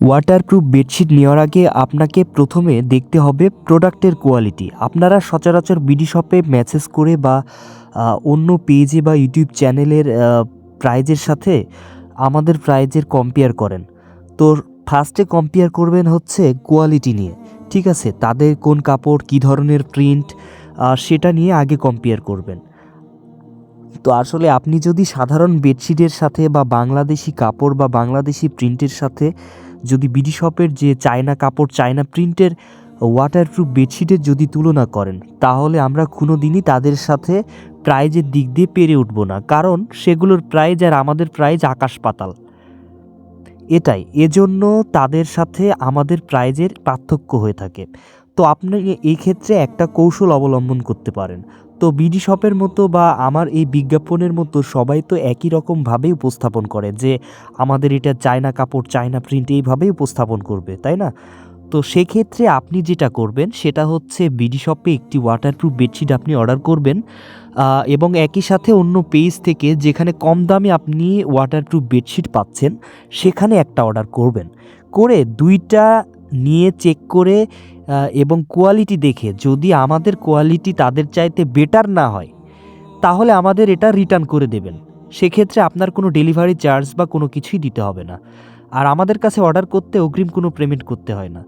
Waterproof bedsheet নেওয়ার আগে আপনাকে প্রথমে দেখতে হবে প্রোডাক্টের কোয়ালিটি আপনারা সচরাচর বিডি শপে মেসেজ করে বা অন্য পেজে বা ইউটিউব চ্যানেলের প্রাইজের সাথে আমাদের প্রাইজের কম্পেয়ার করেন। তো ফার্স্টে কম্পেয়ার করবেন হচ্ছে কোয়ালিটি নিয়ে। ঠিক আছে? তাদের কোন কাপড়, কী ধরনের প্রিন্ট সেটা নিয়ে আগে কম্পেয়ার করবেন। তো আসলে আপনি যদি সাধারণ বেডশিটের সাথে বা বাংলাদেশি কাপড় বা বাংলাদেশি প্রিন্টের সাথে যদি বিডি শপের যে চায়না কাপড় চায়না প্রিন্টের ওয়াটারপ্রুফ বেডশিটের যদি তুলনা করেন, তাহলে আমরা কোনো দিনই তাদের সাথে প্রাইজের দিক দিয়ে পেরে উঠব না। কারণ সেগুলোর প্রাইজ আর আমাদের প্রাইজ আকাশ পাতাল। এটাই, এজন্য তাদের সাথে আমাদের প্রাইজের পার্থক্য হয়ে থাকে। তো আপনি এই ক্ষেত্রে একটা কৌশল অবলম্বন করতে পারেন। তো বিডি শপের মতো বা আমার এই বিজ্ঞাপনের মতো সবাই তো একই রকমভাবেই উপস্থাপন করে যে আমাদের এটা চায়না কাপড়, চায়না প্রিন্ট এইভাবেই উপস্থাপন করবে, তাই না? তো সেক্ষেত্রে আপনি যেটা করবেন সেটা হচ্ছে বিডি শপে একটি ওয়াটারপ্রুফ বেডশিট আপনি অর্ডার করবেন এবং একই সাথে অন্য পেজ থেকে যেখানে কম দামে আপনি ওয়াটারপ্রুফ বেডশিট পাচ্ছেন, সেখানে একটা অর্ডার করবেন। করে দুইটা নিয়ে চেক করে এবং কোয়ালিটি দেখে যদি আমাদের কোয়ালিটি তাদের চাইতে বেটার না হয়, তাহলে আমাদের এটা রিটার্ন করে দেবেন। সেক্ষেত্রে আপনার কোনো ডেলিভারি চার্জ বা কোনো কিছুই দিতে হবে না। আর আমাদের কাছে অর্ডার করতে অগ্রিম কোনো পেমেন্ট করতে হয় না।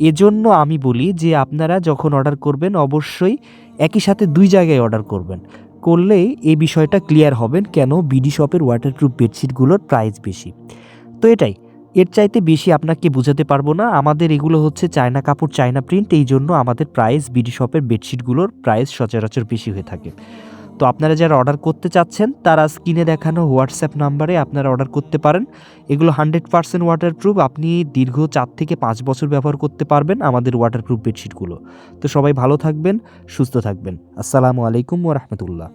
এজন্য আমি বলি যে আপনারা যখন অর্ডার করবেন, অবশ্যই একই সাথে দুই জায়গায় অর্ডার করবেন। করলে এই বিষয়টা ক্লিয়ার হবেন কেন? বিডি শপের ওয়াটারপ্রুফ বেডশিটগুলোর প্রাইস বেশি। তো এটাই। এর চাইতে বেশি আপনাকে বোঝাতে পারব না। আমাদের এগুলো হচ্ছে চায়না কাপড়, চায়না প্রিন্ট এই জন্য আমাদের প্রাইস বিডি শপের বেডশিটগুলোর প্রাইস সচরাচর বেশি হয়ে থাকে। তো আপনারা যারা অর্ডার করতে চাচ্ছেন, তারা স্ক্রিনে দেখানো হোয়াটসঅ্যাপ নাম্বারে আপনারা অর্ডার করতে পারেন। এগুলো হান্ড্রেড পার্সেন্ট ওয়াটারপ্রুফ আপনি দীর্ঘ চার থেকে পাঁচ বছর ব্যবহার করতে পারবেন আমাদের ওয়াটারপ্রুফ বেডশিটগুলো তো সবাই ভালো থাকবেন, সুস্থ থাকবেন। আসসালামু আলাইকুম ওরহমতুল্লাহ